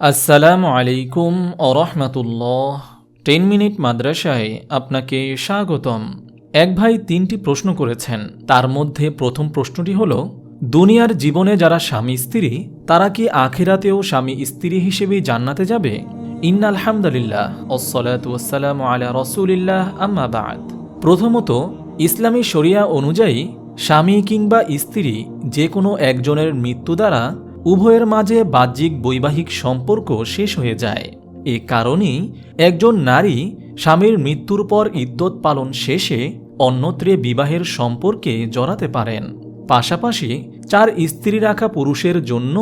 আসসালামু আলাইকুম অরহমাতুল্লাহ ten minute মাদ্রাসায় আপনাকে স্বাগতম। এক ভাই তিনটি প্রশ্ন করেছেন। তার মধ্যে প্রথম প্রশ্নটি হল, দুনিয়ার জীবনে যারা স্বামী স্ত্রী, তারা কি আখিরাতেও স্বামী স্ত্রী হিসেবেই জান্নাতে যাবে? ইন আলহামদুলিল্লাহ ওসলাতাম আলা রসুলিল্লাহ, আম্মা বাদ। প্রথমত, ইসলামী শরিয়া অনুযায়ী স্বামী কিংবা স্ত্রী যে কোনো একজনের মৃত্যু দ্বারা উভয়ের মাঝে বাহ্যিক বৈবাহিক সম্পর্ক শেষ হয়ে যায়। এ কারণেই একজন নারী স্বামীর মৃত্যুর পর ইদ্যত পালন শেষে অন্যত্রে বিবাহের সম্পর্কে জড়াতে পারেন। পাশাপাশি চার স্ত্রী রাখা পুরুষের জন্য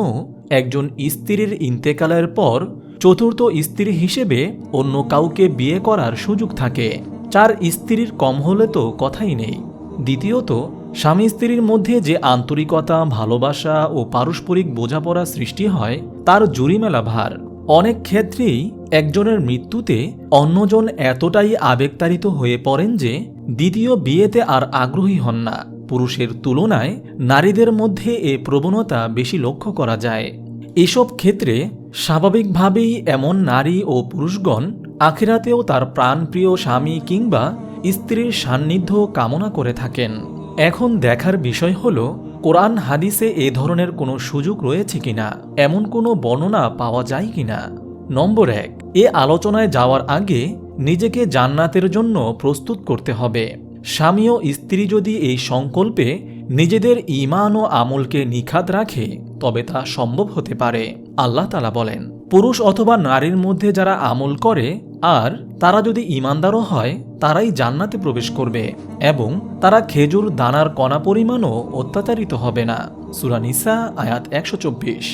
একজন স্ত্রীর ইন্তেকালের পর চতুর্থ স্ত্রী হিসেবে অন্য কাউকে বিয়ে করার সুযোগ থাকে। চার স্ত্রীর কম হলে তো কথাই নেই। দ্বিতীয়ত স্বামী স্ত্রীর মধ্যে যে আন্তরিকতা, ভালোবাসা ও পারস্পরিক বোঝাপড়া সৃষ্টি হয়, তার জুরিমেলা ভার। অনেক ক্ষেত্রেই একজনের মৃত্যুতে অন্যজন এতটাই আবেগতাড়িত হয়ে পড়েন যে দ্বিতীয় বিয়েতে আর আগ্রহী হন না। পুরুষের তুলনায় নারীদের মধ্যে এ প্রবণতা বেশি লক্ষ্য করা যায়। এসব ক্ষেত্রে স্বাভাবিকভাবেই এমন নারী ও পুরুষগণ আখিরাতেও তার প্রাণপ্রিয় স্বামী কিংবা স্ত্রীর সান্নিধ্য কামনা করে থাকেন। এখন দেখার বিষয় হল, কোরআন হাদিসে এ ধরনের কোনো সুযোগ রয়েছে কিনা, এমন কোনো বর্ণনা পাওয়া যায় কিনা? নম্বর এক, এ আলোচনায় যাওয়ার আগে নিজেকে জান্নাতের জন্য প্রস্তুত করতে হবে। স্বামী ও স্ত্রী যদি এই সংকল্পে নিজেদের ইমান ও আমলকে নিখাত রাখে, তবে তা সম্ভব হতে পারে, আল্লাহ তালা বলেন। পুরুষ অথবা নারীর মধ্যে যারা আমল করে, আর তারা যদি ইমানদারও হয়, তারাই জান্নাতে প্রবেশ করবে এবং তারা খেজুর, দানার কণা পরিমাণও অত্যাচারিত হবে না। সুরানিসা আয়াত একশো চব্বিশ।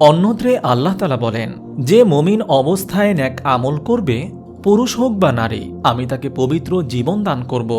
অন্যত্রে আল্লাহ তালা বলেন, যে মমিন অবস্থায় ন্যাক আমল করবে, পুরুষ হোক বা নারী, আমি তাকে পবিত্র জীবন দান করব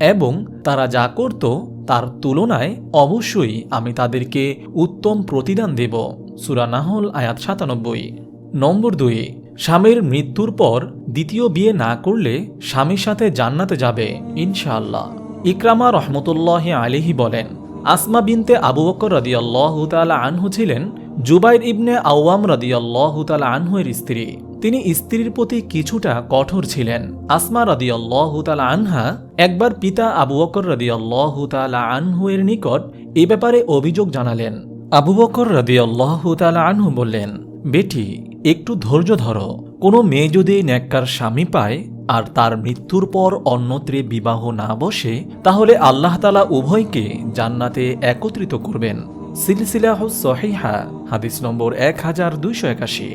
এবং তারা যা করত, তার তুলনায় অবশ্যই আমি তাদেরকে উত্তম প্রতিদান দেব। সুরা নাহল, আয়াত সাতানব্বই। নম্বর দুই, স্বামীর মৃত্যুর পর দ্বিতীয় বিয়ে না করলে স্বামীর সাথে জান্নাতে যাবে, ইনশাআল্লাহ। ইকরামা রহমতুল্লাহ আলিহি বলেন, আসমা বিনতে আবু বকর রদিয়াল্লাহ তালা আনহু ছিলেন জুবাইর ইবনে আওয়াম রদিয়াল্লাহ তালা আনহুয়ের স্ত্রী। তিনি স্ত্রীর প্রতি কিছুটা কঠোর ছিলেন। আসমা রদিয়াল্লাহ তালা আনহা একবার পিতা আবু বকর রদিয়াল্লাহ তালা আনহুয়ের নিকট এ ব্যাপারে অভিযোগ জানালেন। আবু বকর রদিয়াল্লাহ তালা আনহু বললেন, বেটি একটু ধৈর্য ধরো। কোনো মেয়ে যদি ন্যাক্কার স্বামী পায় আর তার মৃত্যুর পর অন্যত্রে বিবাহ না বসে, তাহলে আল্লাহ তালা উভয়কে জান্নাতে একত্রিত করবেন। সিলসিলাহ সহিহা, হাদিস নম্বর এক হাজার দুইশো একাশি।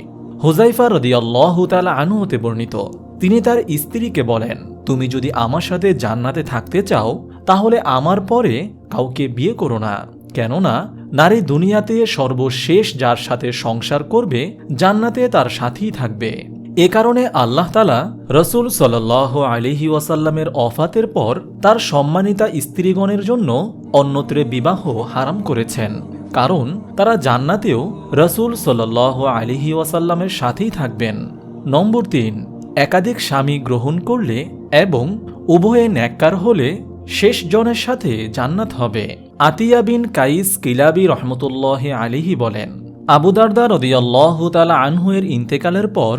হোজাইফা রদিয়াল্লাহ তালা আনু হতে বর্ণিত, তিনি তার স্ত্রীকে বলেন, তুমি যদি আমার সাথে জান্নাতে থাকতে চাও, তাহলে আমার পরে কাউকে বিয়ে করো না। কেননা নারী দুনিয়াতে সর্বশেষ যার সাথে সংসার করবে, জান্নাতে তার সাথেই থাকবে। এ কারণে আল্লাহ তালা রসুল সাল্লাহ আলিহি ওয়াসাল্লামের অফাতের পর তার সম্মানিতা স্ত্রীগণের জন্য অন্যত্রে বিবাহ হারাম করেছেন। কারণ তারা জান্নাতেও রসুল সাল্লাহ আলিহি ওয়াসাল্লামের সাথেই থাকবেন। নম্বর তিন, একাধিক স্বামী গ্রহণ করলে এবং উভয়ে ন্যাক্কার হলে শেষ জনের সাথে জান্নাত হবে। আতিয়া বিন কাইস কিলাবি রহমতুল্লাহ আলিহি বলেন আবুদারদা রদিয়াল্লাহ তালা আনহুয়ের ইন্তেকালের পর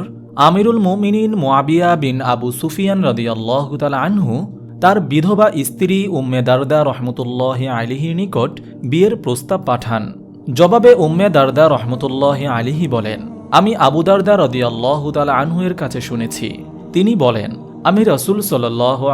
আমিরুল মোমিনিন মোয়াবিয়া বিন আবু সুফিয়ান রদিয়াল্লাহ তালা আনহু তার বিধবা স্ত্রী উম্মে দারদা রহমতুল্লাহ আলিহির নিকট বিয়ের প্রস্তাব পাঠান। জবাবে উম্মে দারদা রহমতুল্লাহ আলিহি বলেন, আমি আবুদারদা রদিয়াল্লাহ তালা আনহুয়ের কাছে শুনেছি। তিনি বলেন, আমি রসুল সাল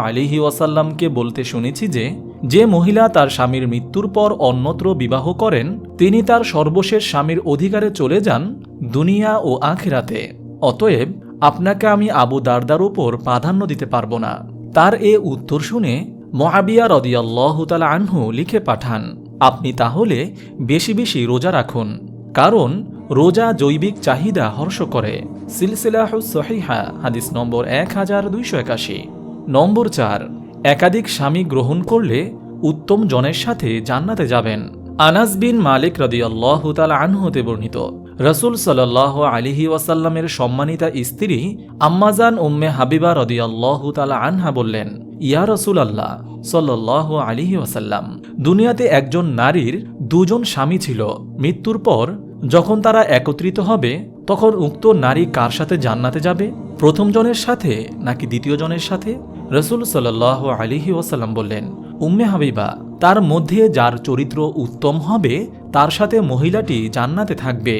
আলিহি ওয়াসাল্লামকে বলতে শুনেছি যে যে মহিলা তার স্বামীর মৃত্যুর পর অন্যত্র বিবাহ করেন, তিনি তার সর্বশেষ স্বামীর অধিকারে চলে যান দুনিয়া ও আখিরাতে। অতএব, আপনাকে আমি আবু দারদার উপর প্রাধান্য দিতে পারব না। তার এ উত্তর শুনে মহাবিয়া রদিয়াল্লাহ তালা আনহু লিখে পাঠান, আপনি তাহলে বেশি বেশি রোজা রাখুন, কারণ রোজা জৈবিক চাহিদা হর্ষ করে। সিলসিলাহ সহিহা, হাদিস নম্বর এক হাজার দুইশো একাশি। নম্বর চার একাধিক স্বামী গ্রহণ করলে উত্তম জনের সাথে জান্নাতে যাবেন। আনাস বিন মালিক রদিয়াল্লাহ তালা আনহুতে বর্ণিত, রসুল সাল্লাহ আলিহি ওয়াসাল্লামের সম্মানিতা স্ত্রী আম্মাজান উম্মে হাবিবা রদিয়াল্লাহ তালা আনহা বললেন, ইয়া রসুল আল্লাহ সাল্লাহ আলিহি ওয়াসাল্লাম, দুনিয়াতে একজন নারীর দুজন স্বামী ছিল। মৃত্যুর পর যখন তারা একত্রিত হবে, তখন উক্ত নারী কার সাথে জান্নাতে যাবে? প্রথম জনের সাথে নাকি দ্বিতীয় জনের সাথে? রসুল সাল্লাহ আলিহি ওসাল্লাম বললেন, উম্মে হাবিবা, তার মধ্যে যার চরিত্র উত্তম হবে, তার সাথে মহিলাটি জান্নাতে থাকবে।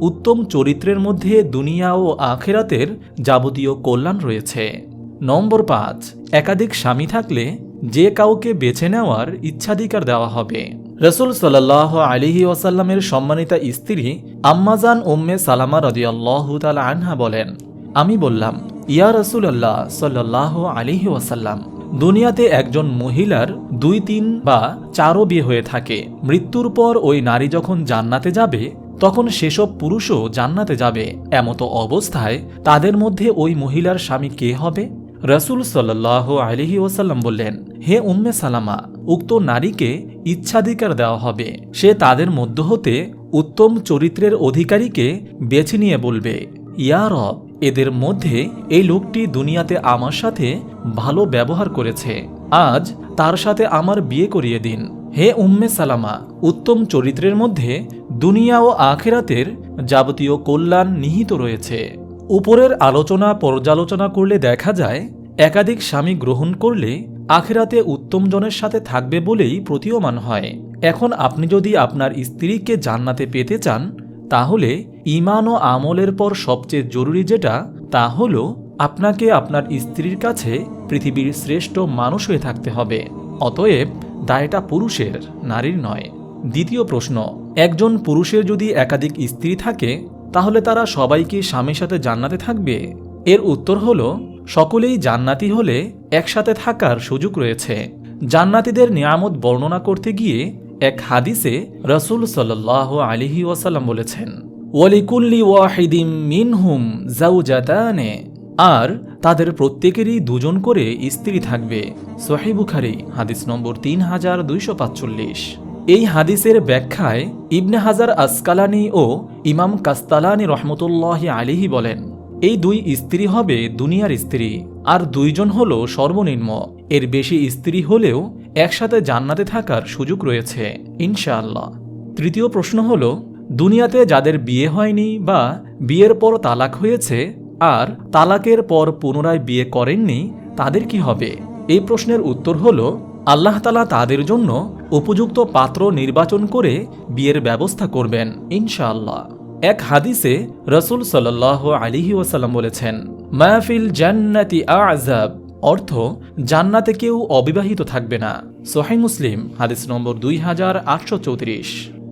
উত্তম চরিত্রের মধ্যে দুনিয়া ও আখেরাতের যাবতীয় কল্যাণ রয়েছে। নম্বর পাঁচ, একাধিক স্বামী থাকলে যে কাউকে বেছে নেওয়ার ইচ্ছাধিকার দেওয়া হবে। রসুল সাল্লাহ আলিহি ওয়াসাল্লামের সম্মানিতা স্ত্রী আম্মাজান উম্মে সালামা রদিয়াল্লাহ তালা আনহা বলেন আমি বললাম, ইয়া রসুল্লাহ সাল্লাহ আলিহি ওয়াসাল্লাম, দুনিয়াতে একজন মহিলার দুই তিন বা চারও বিয়ে হয়ে থাকে। মৃত্যুর পর ওই নারী যখন জান্নাতে যাবে, তখন সেসব পুরুষও জান্নাতে যাবে। এমতো অবস্থায় তাদের মধ্যে ওই মহিলার স্বামী কে হবে? রসুল সাল্লাহ আলহি ওসাল্লাম বললেন, হে উম্মে সালামা, উক্ত নারীকে ইচ্ছাধিকার দেওয়া হবে। সে তাদের মধ্য হতে উত্তম চরিত্রের অধিকারীকে বেছে নিয়ে বলবে, ইয়া রব এদের মধ্যে এই লোকটি দুনিয়াতে আমার সাথে ভালো ব্যবহার করেছে। আজ তার সাথে আমার বিয়ে করিয়ে দিন। হে উম্মে সালামা, উত্তম চরিত্রের মধ্যে দুনিয়া ও আখেরাতের যাবতীয় কল্যাণ নিহিত রয়েছে। উপরের আলোচনা পর্যালোচনা করলে দেখা যায়, একাধিক স্বামী গ্রহণ করলে আখেরাতে উত্তম জনের সাথে থাকবে বলেই প্রতীয়মান হয়। এখন আপনি যদি আপনার স্ত্রীকে জান্নাতে পেতে চান তাহলে ইমান ও আমলের পর সবচেয়ে জরুরি যেটা, তা হল আপনাকে আপনার স্ত্রীর কাছে পৃথিবীর শ্রেষ্ঠ মানুষ হয়ে থাকতে হবে। অতএব, দায়টা পুরুষের, নারীর নয়। দ্বিতীয় প্রশ্ন, একজন পুরুষের যদি একাধিক স্ত্রী থাকে, তাহলে তারা সবাই কি স্বামীর সাথে জান্নাতে থাকবে? এর উত্তর হল, সকলেই জান্নাতি হলে একসাথে থাকার সুযোগ রয়েছে। জান্নাতিদের নিয়ামত বর্ণনা করতে গিয়ে এক হাদিসে রসুল সাল্লাহ আলিহি ওয়াসাল্লাম বলেছেন, ওয়ালিকুল্লি ওয়াহিদিম মিনহুম জাউজাতানে আর তাদের প্রত্যেকেরই দুজন করে স্ত্রী থাকবে। সোহেবুখারি হাদিস নম্বর তিন হাজার দুইশো পাঁচচল্লিশ। এই হাদিসের ব্যাখ্যায় ইবনে হাজার আসকালানি ও ইমাম কাস্তালানি রহমতুল্লাহ আলিহি বলেন, এই দুই স্ত্রী হবে দুনিয়ার স্ত্রী, আর দুইজন হল সর্বনিম্ন। এর বেশি স্ত্রী হলেও একসাথে জান্নাতে থাকার সুযোগ রয়েছে, ইনশাআল্লাহ। তৃতীয় প্রশ্ন হল, দুনিয়াতে যাদের বিয়ে হয়নি বা বিয়ের পর তালাক হয়েছে আর তালাকের পর পুনরায় বিয়ে করেননি, তাদের কি হবে? এই প্রশ্নের উত্তর হল, আল্লাহ তালা তাদের জন্য উপযুক্ত পাত্র নির্বাচন করে বিয়ের ব্যবস্থা করবেন, ইনশাআল্লাহ। এক হাদিসে রসুল সাল্লাহ আলিহি ওয়াসাল্লাম বলেছেন মাহফিল জান্নাতি আজাব অর্থ, জান্নাতে কেউ অবিবাহিত থাকবে না। সোহাই মুসলিম, হাদিস নম্বর দুই হাজার আটশো চৌত্রিশ।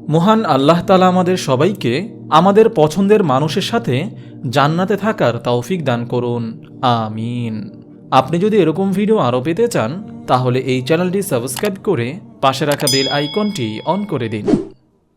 মহান আল্লাহ তালা আমাদের সবাইকে আমাদের পছন্দের মানুষের সাথে জান্নাতে থাকার তৌফিক দান করুন। আমিন। আপনি যদি এরকম ভিডিও আরও পেতে চান, তাহলে এই চ্যানেলটি সাবস্ক্রাইব করে পাশে রাখা বেল আইকনটি অন করে দিন।